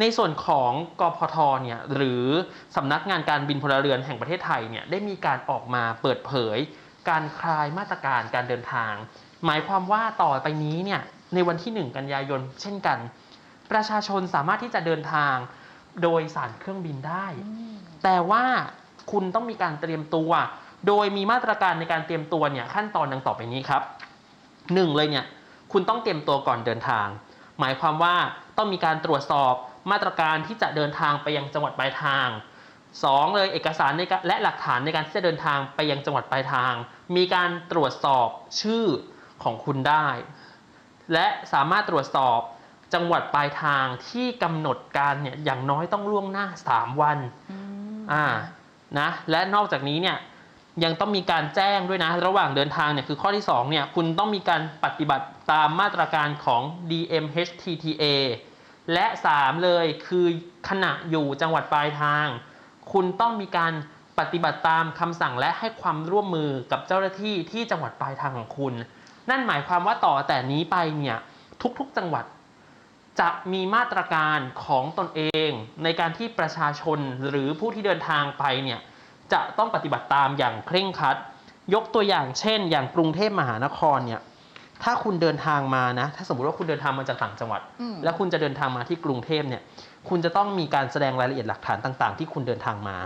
ในส่วนของกพทเนี่ยหรือสำนักงานการบินพลเรือนแห่งประเทศไทยเนี่ยได้มีการออกมาเปิดเผย การคลายมาตรการการเดินทาง หมายความว่าต่อไปนี้เนี่ยในวันที่ 1 กันยายนเช่นกัน ประชาชนสามารถที่จะเดินทางโดยสารเครื่องบินได้ แต่ว่าคุณต้องมีการเตรียมตัว โดยมีมาตรการในการเตรียมตัวเนี่ยขั้นตอนดังต่อไปนี้ครับหนึ่งเลยเนี่ยคุณต้องเตรียมตัวก่อนเดินทาง หมายความว่าต้องมีการตรวจสอบ มาตรการที่จะเดินทางไปยังจังหวัดปลายทางสองเลยเอกสารในการและหลักฐานในการที่จะเดินทางไปยังจังหวัดปลายทาง มีการตรวจสอบชื่อของคุณได้ และสามารถตรวจสอบจังหวัดปลายทางที่กำหนดการเนี่ยอย่างน้อยต้องล่วงหน้า 3 วันอ่านะและนอกจากนี้เนี่ยยังต้องมีการแจ้งด้วยนะ ระหว่างเดินทางเนี่ยคือข้อที่2เนี่ยคุณต้องมีการปฏิบัติตามมาตรการของ DMHTTA และ 3 เลยคือขณะอยู่จังหวัดปลายทาง คุณต้องมีการปฏิบัติตามคำสั่งและให้ความร่วมมือกับเจ้าหน้าที่ที่จังหวัดปลายทางของคุณ นั่นหมายความว่าต่อแต่นี้ไปเนี่ยทุกๆจังหวัด จะมีมาตรการของตนเอง ในการที่ประชาชนหรือผู้ที่เดินทางไปเนี่ยจะต้องปฏิบัติตามอย่างเคร่งครัด ยกตัวอย่างเช่น อย่างกรุงเทพมหานครเนี่ย ถ้าคุณเดินทางมานะ ถ้าสมมุติว่าคุณเดินทางมาจากต่างจังหวัดอืมแล้วคุณจะเดินทางมาที่กรุงเทพเนี่ย คุณจะต้องมีการแสดงรายละเอียดหลักฐานต่าง ๆ ที่คุณเดินทางมา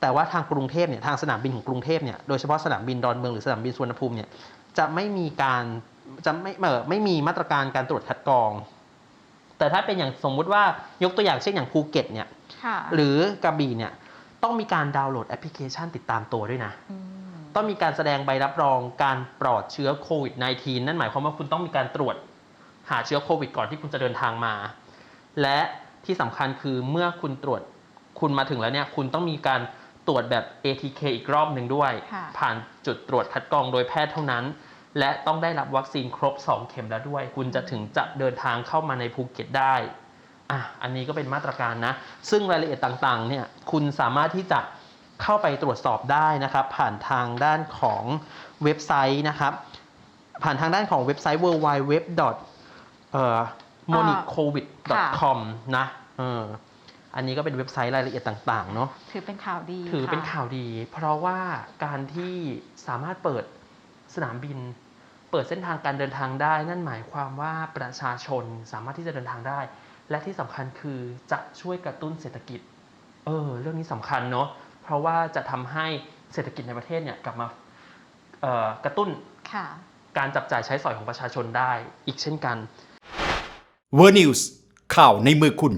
แต่ว่าทางกรุงเทพเนี่ย ทางสนามบินของกรุงเทพเนี่ย โดยเฉพาะสนามบินดอนเมืองหรือสนามบินสุวรรณภูมิเนี่ย จะไม่มีการจะไม่เออไม่มีมาตรการการตรวจคัดกรอง แต่ถ้าเป็นอย่างสมมุติว่ายกตัวอย่างเช่นอย่างภูเก็ตเนี่ยค่ะหรือกระบี่เนี่ย ต้องมีการดาวน์โหลดแอปพลิเคชันติดตามตัวด้วยนะม ต้องมีการแสดงใบรับรองการปลอดเชื้อโควิด -19 นั่นหมายความว่าคุณต้องมีการตรวจหาเชื้อโควิด ก่อนที่คุณจะเดินทางมา และที่สำคัญคือเมื่อคุณตรวจคุณมาถึงแล้วเนี่ยคุณต้องมีการตรวจแบบ ATK อีกรอบหนึ่งด้วยค่ะผ่านจุดตรวจคัดกรองโดยแพทย์เท่านั้น และต้องได้รับวัคซีนครบ 2 เข็มแล้วด้วย คุณจะถึงจะเดินทางเข้ามาในภูเก็ตได้อะอันนี้ก็เป็นมาตรการนะ ซึ่งรายละเอียดต่างๆเนี่ยคุณสามารถที่จะ เข้าไปตรวจสอบได้นะครับ ผ่านทางด้านของเว็บไซต์นะครับ ผ่านทางด้านของเว็บไซต์ w w w m o n i c o v i d c o m นะเอออันนี้ก็เป็นเว็บไซต์รายละเอียดต่างๆเนาะถือเป็นข่าวดี ถือเป็นค่ะข่าวดี เพราะว่าการที่สามารถเปิดสนามบิน เปิดเส้นทางการเดินทางได้ นั่นหมายความว่าประชาชนสามารถที่จะเดินทางได้ และที่สำคัญคือจะช่วยกระตุ้นเศรษฐกิจ เออ เรื่องนี้สำคัญเนาะ เพราะว่าจะทำให้เศรษฐกิจในประเทศเนี่ยกลับมาเอ่อกระตุ้นค่ะการจับจ่ายใช้สอยของประชาชนได้อีกเช่นกันเวอร์นิวส์ข่าวในมือคุณ